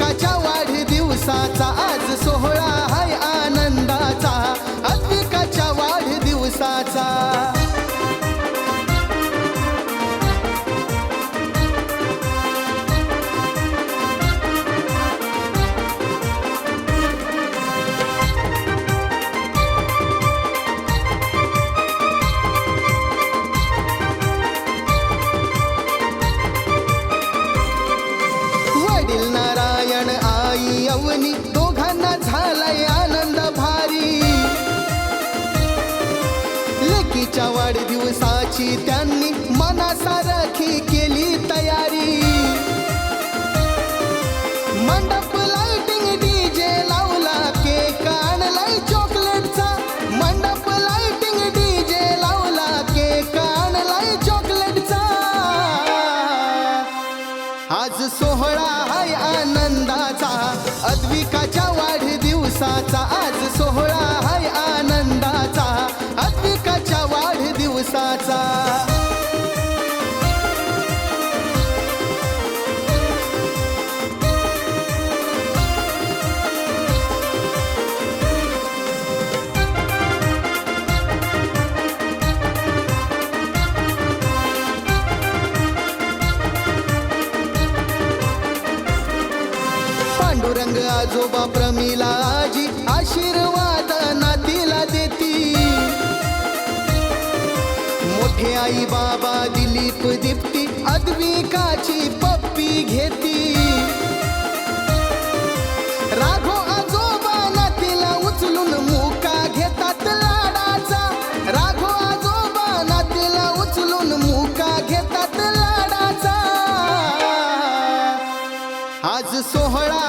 नाशिकाच्या वाढदिवसाचा आज सोहळा. आई दोघांना झालाय आनंद भारी. लेकीच्या वाढदिवसाची त्यांनी मनासारखी केली तयारी. सोहळा हाय आनंदाचा अद्विकाच्या वाढदिवसाचा. आज सोहळा हाय आनंदाचा अद्विकाच्या वाढदिवसाचा. पांडुरंग आजोबा प्रमिला आजी आशीर्वाद नातीला देती. मोठे आई बाबा दिलीप दीप्ती अद्विकाची पप्पी घेती. राघो आजोबा नातीला उचलून मुका घेतात लाडाचा. राघो आजोबा नातीला उचलून मुका घेतात लाडाचा. आज सोहळा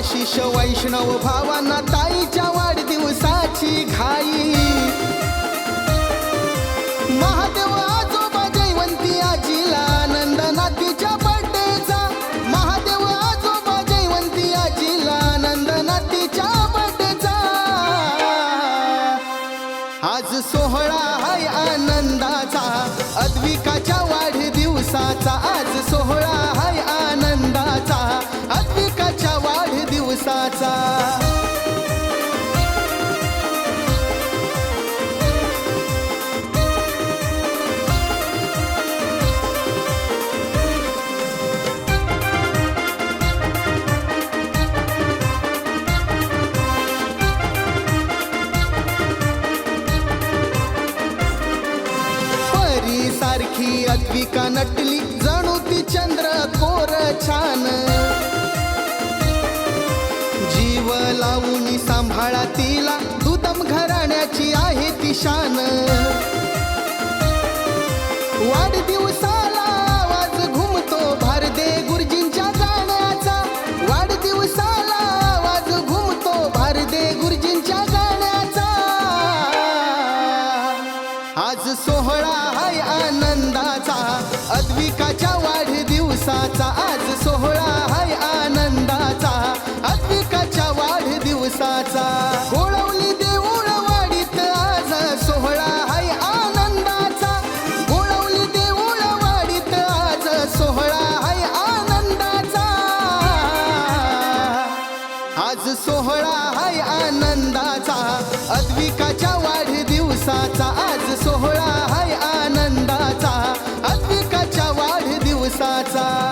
आशिष वैष्णव भावांना ताईच्या वाढदिवसाची घाई. महादेव आजोबा जयवंती आजीला नंदना तिच्या बड्डेचा महादेव आजोबा जयवंती आजीला नंदना तिच्या बड्डेचा आज सोहळा हाय आनंदाचा अद्विकाच्या वाढदिवसाचा आज सोहळा सारखी अद्विका नटली जणू ती चंद्र कोर छान. जीव लावून सांभाळा तिला दुदम घराण्याची आहे ती शान. वाढदिवसा आज सोहळा हाय आनंदाचा अद्विकाच्या वाढदिवसाचा. आज सोहळा हाय आनंदाचा अद्विकाच्या वाढदिवसाचा. गोळवली वाढदिवसाचा आज सोहळा हाय आनंदाचा अद्विकाच्या वाढदिवसाचा.